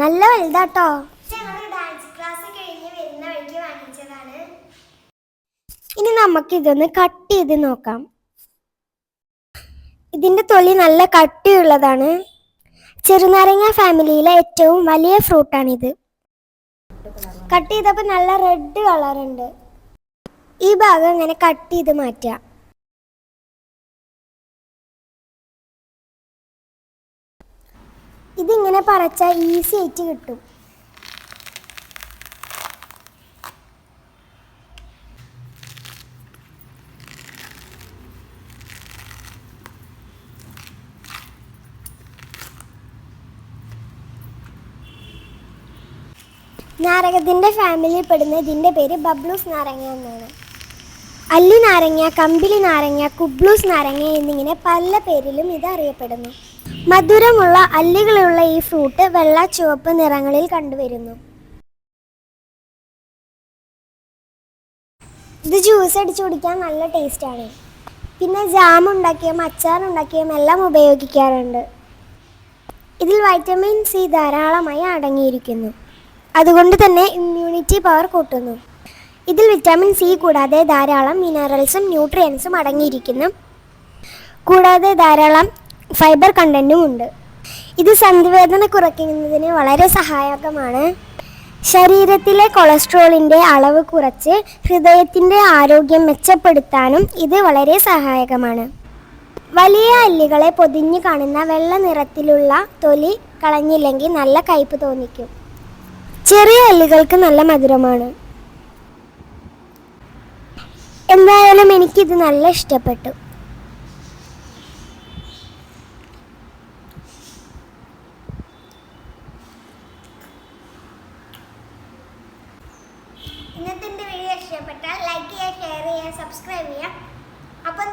നല്ല വലുതാട്ടോ. ഇനി നമുക്ക് ഇതൊന്ന് കട്ട് ചെയ്ത് നോക്കാം. ഇതിന്റെ തൊലി നല്ല കട്ടിയുള്ളതാണ്. ചെറുനാരങ്ങ ഫാമിലിയിലെ ഏറ്റവും വലിയ ഫ്രൂട്ടാണിത്. കട്ട് ചെയ്തപ്പോൾ നല്ല റെഡ് കളർ ഉണ്ട്. ഈ ഭാഗം ഇങ്ങനെ കട്ട് ചെയ്ത് മാറ്റാം. ഇതിങ്ങനെ പറച്ചാൽ ഈസി ആയിട്ട് കിട്ടും. നാരകത്തിന്റെ ഫാമിലിയിൽ പെടുന്ന ഇതിന്റെ പേര് ബബ്ലൂസ് നാരങ്ങ എന്നാണ്. അല്ലി നാരങ്ങ കമ്പിളി നാരങ്ങ കുബ്ലൂസ് നാരങ്ങ എന്നിങ്ങനെ പല പേരിലും ഇത് അറിയപ്പെടുന്നു. മധുരമുള്ള അല്ലികളുള്ള ഈ ഫ്രൂട്ട് വെള്ള ചുവപ്പ് നിറങ്ങളിൽ കണ്ടുവരുന്നു. ഇത് ജ്യൂസ് അടിച്ചു കുടിക്കാൻ നല്ല ടേസ്റ്റാണ്. പിന്നെ ജാം ഉണ്ടാക്കിയും അച്ചാർ ഉണ്ടാക്കിയും എല്ലാം ഉപയോഗിക്കാറുണ്ട്. ഇതിൽ വൈറ്റമിൻ സി ധാരാളമായി അടങ്ങിയിരിക്കുന്നു. അതുകൊണ്ട് തന്നെ ഇമ്മ്യൂണിറ്റി പവർ കൂട്ടുന്നു. ഇതിൽ വിറ്റാമിൻ സി കൂടാതെ ധാരാളം മിനറൽസും ന്യൂട്രിയൻസും അടങ്ങിയിരിക്കുന്നു. കൂടാതെ ധാരാളം ഫൈബർ കണ്ടന്റും ഉണ്ട്. ഇത് സന്ധിവേദന കുറയ്ക്കുന്നതിന് വളരെ സഹായകമാണ്. ശരീരത്തിലെ കൊളസ്ട്രോളിന്റെ അളവ് കുറച്ച് ഹൃദയത്തിന്റെ ആരോഗ്യം മെച്ചപ്പെടുത്താനും ഇത് വളരെ സഹായകമാണ്. വലിയ അല്ലികളെ പൊതിഞ്ഞു കാണുന്ന വെള്ള നിറത്തിലുള്ള തൊലി കളഞ്ഞില്ലെങ്കിൽ നല്ല കയ്പ് തോന്നിക്കും. ചെറിയ അല്ലികൾക്ക് നല്ല മധുരമാണ്. എനിക്കിത് നല്ല ഇഷ്ടപ്പെട്ടു. ഇന്നത്തെ വീഡിയോ ഇഷ്ടപ്പെട്ടാൽ ലൈക്ക് ചെയ്യുക ഷെയർ ചെയ്യുക സബ്സ്ക്രൈബ് ചെയ്യുക. അപ്പം